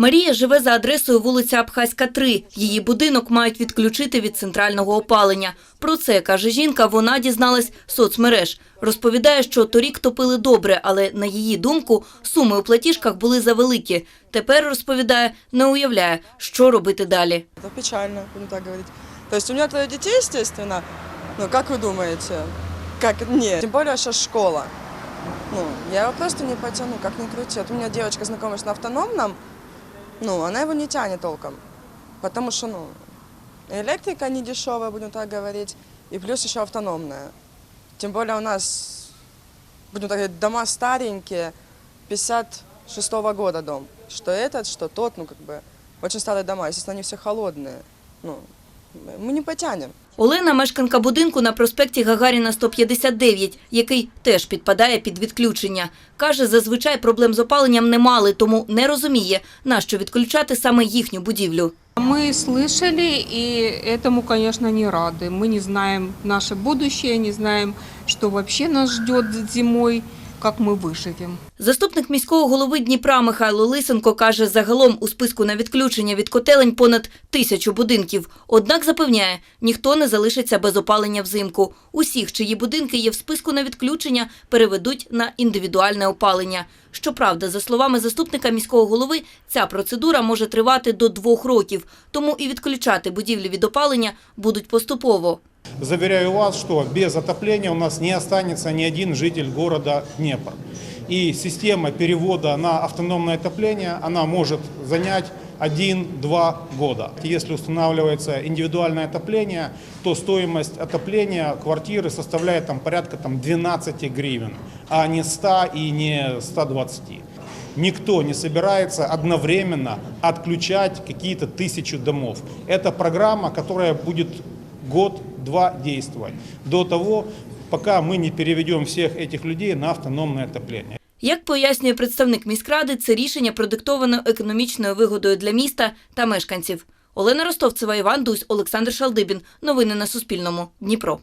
Марія живе за адресою вулиця Абхазька, 3. Її будинок мають відключити від центрального опалення. Про це, каже жінка, вона дізналась соцмереж. Розповідає, що торік топили добре, але, на її думку, суми у платіжках були завеликі. Тепер, розповідає, не уявляє, що робити далі. Это печально, будем так говорить. То есть у меня трое детей, естественно. Ну, как вы думаете? Как нет? Тем более сейчас школа. Ну, я просто не потяну, как ни крути. Вот у меня девочка знакомилась на автономном, ну, она его не тянет толком. Потому что, ну, электрика не дешевая, будем так говорить, и плюс еще автономная. Тем более у нас, будем так говорить, дома старенькие, 56 года дом. Что этот, что тот, ну, как бы, очень старые дома, естественно, они все холодные. Ну, мы не потянем. Олена – мешканка будинку на проспекті Гагаріна, 159, який теж підпадає під відключення. Каже, зазвичай проблем з опаленням не мали, тому не розуміє, нащо відключати саме їхню будівлю. Мы слышали и этому, конечно, не рады. Мы не знаем наше будущее, не знаем, что вообще нас ждет зимой, как мы выживем. Заступник міського голови Дніпра Михайло Лисенко каже, загалом у списку на відключення від котелень понад тисячу будинків. Однак запевняє, ніхто не залишиться без опалення взимку. Усіх, чиї будинки є в списку на відключення, переведуть на індивідуальне опалення. Щоправда, за словами заступника міського голови, ця процедура може тривати до двох років, тому і відключати будівлі від опалення будуть поступово. Заверяю вас, что без отопления у нас не останется ни один житель города Днепр. И система перевода на автономное отопление, она может занять 1-2 года. Если устанавливается индивидуальное отопление, то стоимость отопления квартиры составляет там, порядка там, 12 гривен, а не 100 и не 120. Никто не собирается одновременно отключать какие-то тысячи домов. Это программа, которая будет год-два действовать до того, пока мы не переведем всех этих людей на автономное отопление. Як пояснює представник міськради, це рішення продиктовано економічною вигодою для міста та мешканців. Олена Ростовцева, Іван Дусь, Олександр Шалдибін. Новини на Суспільному. Дніпро.